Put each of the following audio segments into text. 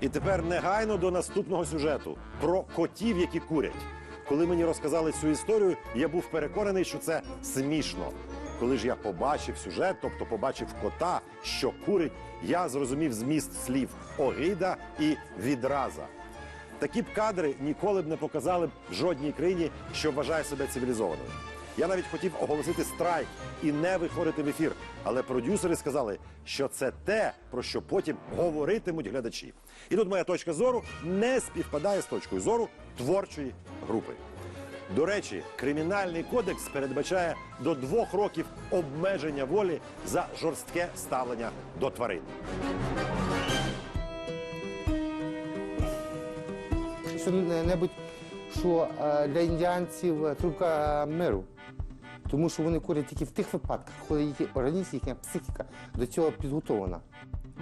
І тепер негайно до наступного сюжету про котів, які курять. Коли мені розказали цю історію, я був переконаний, що це смішно. Коли ж я побачив сюжет, тобто побачив кота, що курить, я зрозумів зміст слів огида і відраза. Такі б кадри ніколи б не показали б жодній країні, що вважає себе цивілізованою. Я навіть хотів оголосити страйк і не виходити в ефір, але продюсери сказали, що це те, про що потім говоритимуть глядачі. І тут моя точка зору не співпадає з точкою зору творчої групи. До речі, кримінальний кодекс передбачає до двох років обмеження волі за жорстке ставлення до тварин. Що-небудь, що е, для індіанців е, трубка миру. Тому що вони курять тільки в тих випадках, коли їхній організм, їхня психіка до цього підготовлена.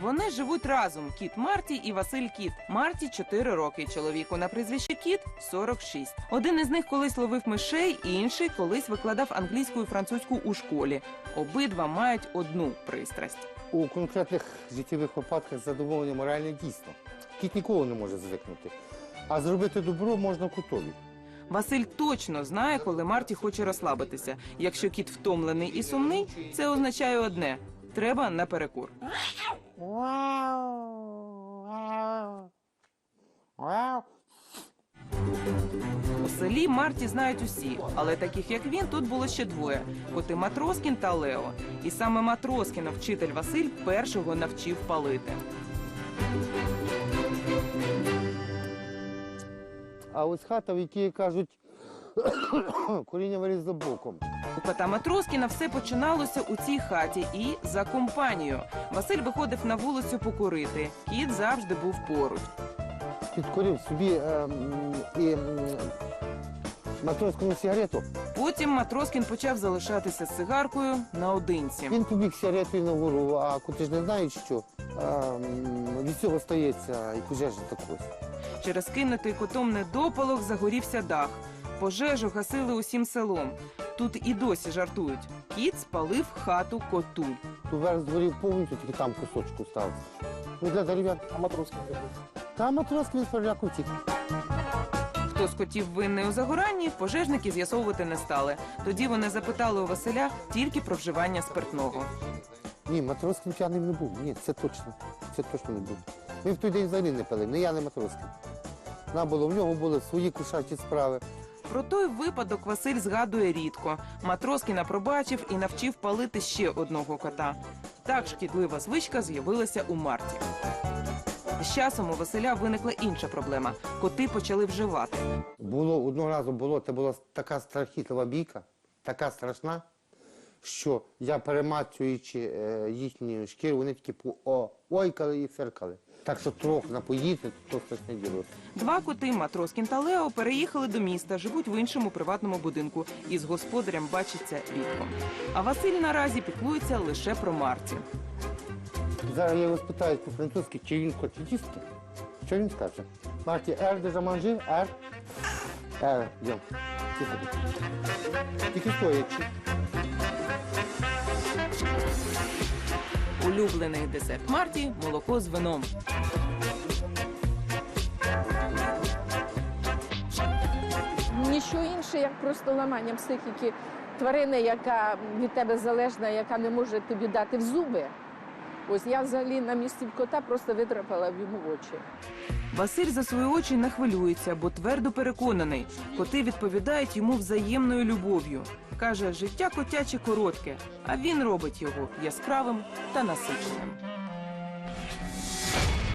Вони живуть разом. Кіт Марті і Василь Кіт. Марті 4 роки. Чоловіку на прізвище Кіт 46. Один із них колись ловив мишей, інший колись викладав англійську і французьку у школі. Обидва мають одну пристрасть. У конкретних життєвих випадках задоволення моральне дійсно. Кіт ніколи не може звикнути. А зробити добро можна котові. Василь точно знає, коли Марті хоче розслабитися. Якщо кіт втомлений і сумний, це означає одне: треба на перекур. У селі Марті знають усі, але таких як він тут було ще двоє: коти Матроскін та Лео. І саме Матроскіна вчитель Василь першого навчив палити. А ось хата, в якій кажуть, коріння вилізло боком. У кота Матроскіна все починалося у цій хаті і за компанію. Василь виходив на вулицю покурити. Кіт завжди був поруч. Підкурив собі е, м, і м, матроску сигарету. Потім Матроскін почав залишатися з цигаркою наодинці. Він побіг з сигаретою на гору, а коти ж не знають, що м, від цього стається і пожежа також. Через кинутий котом недопалок загорівся дах. Пожежу гасили усім селом. Тут і досі жартують. Кіт спалив хату коту. Ту верх згорів повністю, тільки там кусочку стався. Ну, для дерев'ян. А матроски Та переляку втік. Хто з котів винний у загоранні, пожежники з'ясовувати не стали. Тоді вони запитали у Василя тільки про вживання спиртного. Ні, матроскин п'яним не був. Ні, це точно. Це точно не був. Ми в той день взагалі не пили, не я, не матроскин. Нам було, в нього були свої кушачі справи. Про той випадок Василь згадує рідко. Матроскіна пробачив і навчив палити ще одного кота. Так шкідлива звичка з'явилася у марті. З часом у Василя виникла інша проблема. Коти почали вживати. Було одного разу було, це була така страхітлива бійка, така страшна, що я перемачуючи е, їхні шкіру, вони такі ойкали і феркали. Так що трохи напоїти, то страшне діло. Два коти Матроскін та Лео переїхали до міста, живуть в іншому приватному будинку і з господарем бачаться рідко. А Василь наразі піклується лише про Марті. Зараз я його спитаю по-французьки, чи він хоче їсти. Що він скаже? Марті, ер де заманжи, ер. Ер, йом. Тихо. Тільки стоячи. Улюблений десерт Марті молоко з вином. Ніщо інше, як просто ламання психіки тварини, яка від тебе залежна, яка не може тобі дати в зуби. Ось я взагалі на місці кота просто витрапила йому в очі. Василь за свої очі не хвилюється, бо твердо переконаний, коти відповідають йому взаємною любов'ю. Каже, життя котяче коротке, а він робить його яскравим та насиченим.